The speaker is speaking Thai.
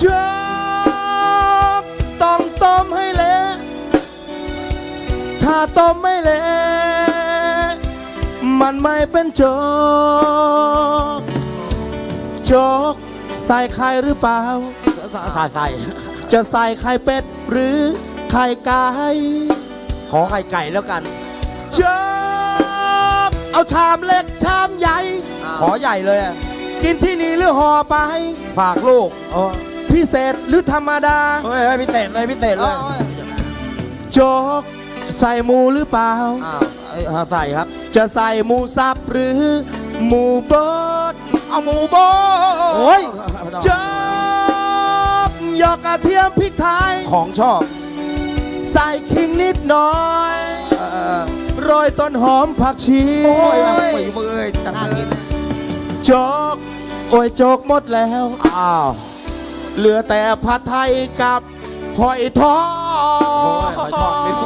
ชอบต้องต้มให้เละถ้าต้มไม่เละมันไม่เป็นโจ๊กโจ๊กใส่ไข่หรือเปล่า ใส่ใส่จะใส่ไข่เป็ดหรือไข่ไก่ขอไข่ไก่แล้วกันโจ๊กเอาชามเล็กชามใหญ่ ขอใหญ่เลยอะกินที่นี่หรือห่อไป ฝากลูกโอ้ พิเศษหรือธรรมดา เฮ้ยเฮ้ยพิเศษเลยพิเศษเลยโจ๊กใส่หมูหรือเปล่า อ้าวเอ้ยเอาใส่ครับ จะใส่หมูสับหรือหมูบดเอาหมูโบโอ้ยโจ๊กหยอกกระเทียมพริกไทย ของชอบ ใส่ขิงนิดหน่อยเออโรยต้นหอมผักชีโอ้ยแบบฝีมือเอ้ยจัดเลยโจ๊กโอ้ยโจ๊กหมดแล้ว อ้าว เหลือแต่ผัดไทยกับหอยทอด